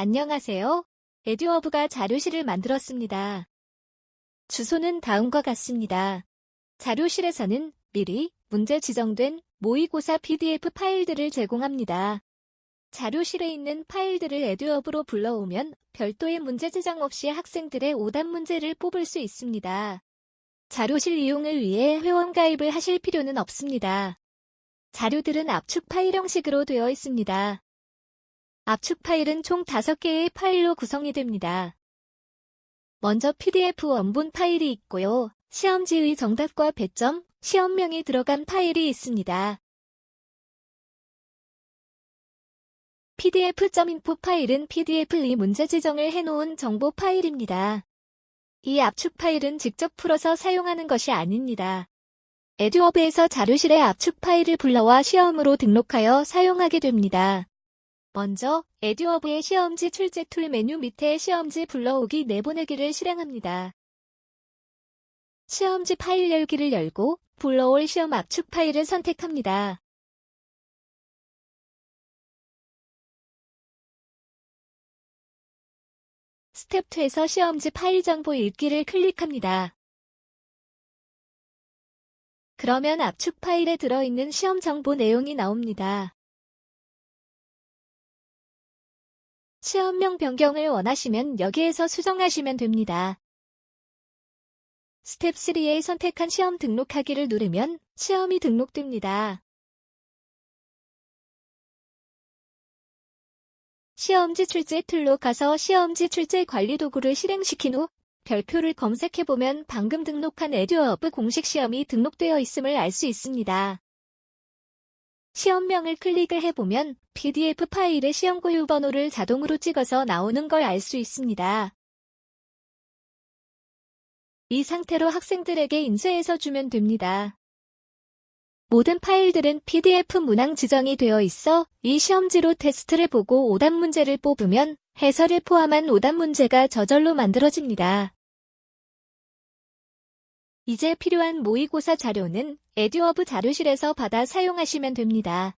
안녕하세요. 에듀어브가 자료실을 만들었습니다. 주소는 다음과 같습니다. 자료실에서는 미리 문제 지정된 모의고사 PDF 파일들을 제공합니다. 자료실에 있는 파일들을 에듀어브로 불러오면 별도의 문제 지정 없이 학생들의 오답 문제를 뽑을 수 있습니다. 자료실 이용을 위해 회원 가입을 하실 필요는 없습니다. 자료들은 압축 파일 형식으로 되어 있습니다. 압축 파일은 총 5개의 파일로 구성이 됩니다. 먼저 PDF 원본 파일이 있고요. 시험지의 정답과 배점, 시험명이 들어간 파일이 있습니다. pdf.info 파일은 PDF의 문제 지정을 해놓은 정보 파일입니다. 이 압축 파일은 직접 풀어서 사용하는 것이 아닙니다. 에듀어브에서 자료실에 압축 파일을 불러와 시험으로 등록하여 사용하게 됩니다. 먼저 에듀어브의 시험지 출제 툴 메뉴 밑에 시험지 불러오기 내보내기를 실행합니다. 시험지 파일 열기를 열고 불러올 시험 압축 파일을 선택합니다. 스텝 2에서 시험지 파일 정보 읽기를 클릭합니다. 그러면 압축 파일에 들어있는 시험 정보 내용이 나옵니다. 시험명 변경을 원하시면 여기에서 수정하시면 됩니다. 스텝 3에 선택한 시험 등록하기를 누르면 시험이 등록됩니다. 시험지 출제 툴로 가서 시험지 출제 관리 도구를 실행시킨 후 별표를 검색해보면 방금 등록한 에듀어브 공식 시험이 등록되어 있음을 알 수 있습니다. 시험명을 클릭을 해보면 PDF 파일의 시험 고유 번호를 자동으로 찍어서 나오는 걸 알 수 있습니다. 이 상태로 학생들에게 인쇄해서 주면 됩니다. 모든 파일들은 PDF 문항 지정이 되어 있어 이 시험지로 테스트를 보고 오답 문제를 뽑으면 해설을 포함한 오답 문제가 저절로 만들어집니다. 이제 필요한 모의고사 자료는 에듀어브 자료실에서 받아 사용하시면 됩니다.